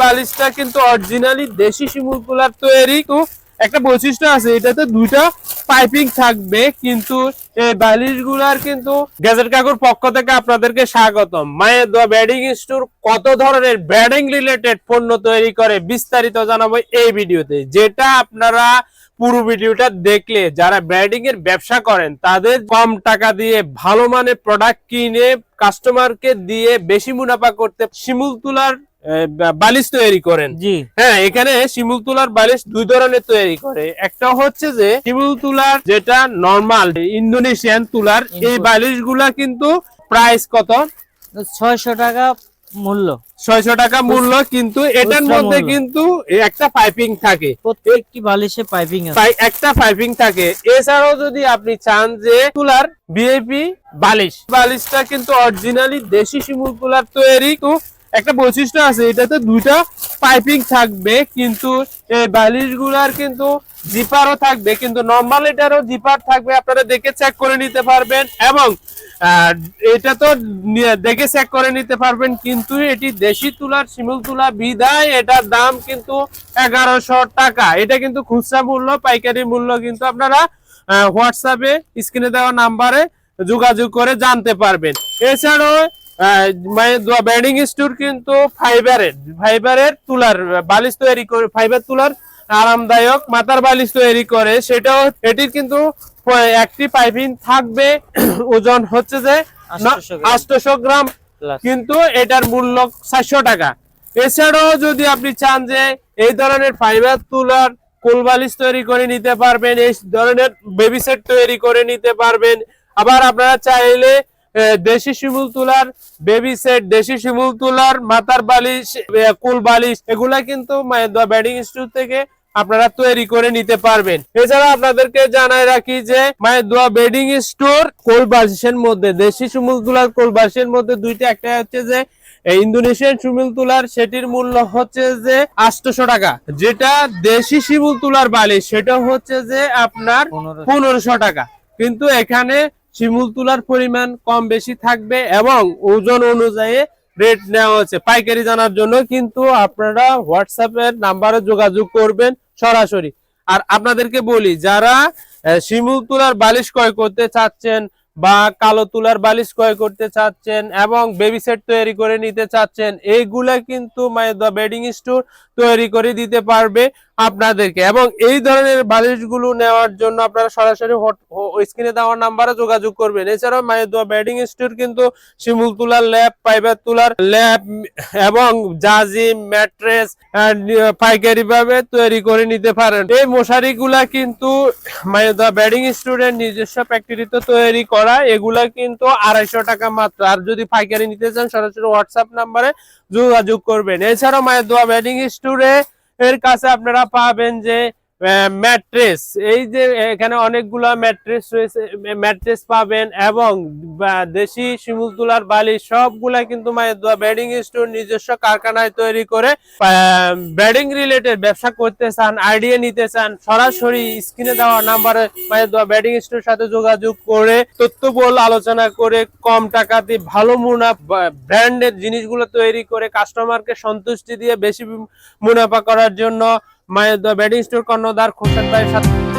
বালিশটা কিন্তু অরিজিনালি দেশি শিমুল কুলার তৈরি। তো একটা বৈশিষ্ট্য আছে, এটাতে দুইটা পাইপিং থাকবে, কিন্তু এই বালিশগুলার কিন্তু গ্যাজেট কাকুর পক্ষ থেকে আপনাদেরকে স্বাগতম। মায়ের দোয়া ব্যাডিং স্টোর কত ধরনের ব্যাডিং রিলেটেড পণ্য তৈরি করে বিস্তারিত জানাব এই ভিডিওতে। যেটা আপনারা পুরো ভিডিওটা দেখলে, যারা ব্র্যান্ডিং এর ব্যবসা করেন, তাদের কম টাকা দিয়ে ভালো মানের প্রোডাক্ট কিনে কাস্টমারকে দিয়ে বেশি মুনাফা করতে শিমুল তুলার বালিশ তৈরি করেন। জি। হ্যাঁ এখানে শিমুল তুলার বালিশ দুই ধরনের তৈরি করে। একটা হচ্ছে যে শিমুল তুলার যেটা নর্মাল ইন্দোনেশিয়ান তুলার এই বালিশগুলা কিন্তু প্রাইস কত? ছয়শো টাকা মূল্য। ছয়শো টাকা মূল্য কিন্তু এটার মধ্যে কিন্তু একটা পাইপিং থাকে। প্রত্যেকটি বালিশে পাইপিং একটা পাইপিং থাকে। এছাড়াও যদি আপনি চান যে তুলার বিএপি বালিশ। বালিশটা কিন্তু অরিজিনালি দেশি শিমুল তুলার তৈরি একটা বৈশিষ্ট্য আছে, এটাতে দুইটা পাইপিং থাকবে, কিন্তু এই বালিশগুলার কিন্তু জিপারও থাকবে, কিন্তু নর্মাল এটারও জিপার থাকবে, আপনারা দেখে চেক করে নিতে পারবেন এবং এটা তো দেখে চেক করে নিতে পারবেন, কিন্তু এটি দেশি তুলার, শিমুল তুলা, বিদায়, এটার দাম কিন্তু এগারোশো টাকা। এটা কিন্তু খুচরা মূল্য, পাইকারি মূল্য কিন্তু আপনারা হোয়াটসঅ্যাপে স্ক্রিনে দেওয়া নাম্বারে যোগাযোগ করে জানতে পারবেন। এছাড়াও ব্যাডিং স্টোর কিন্তু ফাইবারের ফাইবারের তুলার বালিশ তৈরি করে ফাইবার তুলার আরামদায়ক মাথার বালিশ তৈরি করে। সেটাও এটির কিন্তু একটি পাইপিং থাকবে। ওজন হচ্ছে যে 800 গ্রাম। আটশো গ্রাম। কিন্তু এটার মূল্য চারশো টাকা। এছাড়াও যদি আপনি চান যে এই ধরনের ফাইবার তুলার কোল বালিশ তৈরি করে নিতে পারবেন এই ধরনের বেবি সেট তৈরি করে নিতে পারবেন। আবার আপনারা চাইলে দেশি শিমুল তুলার বেবি সেট দেশি শিমুল তুলার মাথার বালিশ কুল বালিশ এগুলা কিন্তু ব্যাডিং স্টোর থেকে আপনারা তৈরি করে নিতে পারবেন। এছাড়া আপনাদেরকে জানাই রাখি যে মায়ের দোয়া বেডিং স্টোর কোল বালিশের মধ্যে দেশি শিমুল তুলার কোল বালিশের মধ্যে দুইটা একটা হচ্ছে যে ইন্দোনেশিয়ান শিমুল তুলার সেটির মূল্য হচ্ছে যে আটশোশো টাকা। যেটা দেশি শিমুল তুলার বালিশ সেটা হচ্ছে যে আপনার পনেরোশো টাকা। কিন্তু এখানে শিমুল তুলার পরিমাণ কম বেশি থাকবে এবং ওজন অনুযায়ী রেট নেওয়া হচ্ছে। পাইকারি জানার জন্য কিন্তু আপনারা হোয়াটসঅ্যাপের নাম্বারে যোগাযোগ করবেন সরাসরি। আর আপনাদেরকে বলি, যারা শিমুল তুলার বালিশ ক্রয় করতে চাচ্ছেন বা কালো তুলার বালিশ ক্রয় করতে চাচ্ছেন এবং বেবি সেট তৈরি করে নিতে চাচ্ছেন এইগুলা কিন্তু মাই দ্য বেডিং স্টোর তৈরি করে দিতে পারবে। আপনাদেরকে। এবং এই ধরনের বালিশগুলো নেওয়ার জন্য আপনারা সরাসরি স্ক্রিনে দেওয়ার নাম্বারে যোগাযোগ করবেন। এছাড়াও মায়ের দোয়া বেডিং স্টোর কিন্তু শিমুল তুলার ল্যাব পাইবার তুলার ল্যাব এবং জাজিম ম্যাট্রেস পাইকারি ভাবে তৈরি করে নিতে পারেন। এই মশারিগুলা কিন্তু মায়ের দোয়া বেডিং স্টোরের নিজস্ব ফ্যাক্টরিতে তৈরি করা। এগুলা কিন্তু আড়াইশো টাকা মাত্র। আর যদি পাইকারি নিতে চান, সরাসরি হোয়াটসঅ্যাপ নাম্বারে যোগাযোগ করবেন। এছাড়াও মায়ের দোয়া বেডিং স্টোরে এর কাছে আপনারা পাবেন যে ম্যাট্রেস। এই যে এখানে অনেকগুলা ম্যাট্রেস রয়েছে ম্যাট্রেস পাবেন এবং দেশি শিমুল তুলার বালি সবগুলা কিন্তু বেডিং স্টোর নিজস্ব কারখানায় তৈরি করে ব্যাডিং রিলেটেড ব্যবসা করতে চান, আইডিয়া নিতে চান, সরাসরি স্ক্রিনে দেওয়া নাম্বারে মায়ের দোয়া, বেডিং স্টোর সাথে যোগাযোগ করে তথ্যবল আলোচনা করে, কম টাকাতে ভালো মুনাফা ব্র্যান্ডের জিনিসগুলো তৈরি করে কাস্টমারকে সন্তুষ্টি দিয়ে বেশি মুনাফা করার জন্য বেডিং স্টোর কর্ণধার খোরশেদ ভাইয়ের সাথে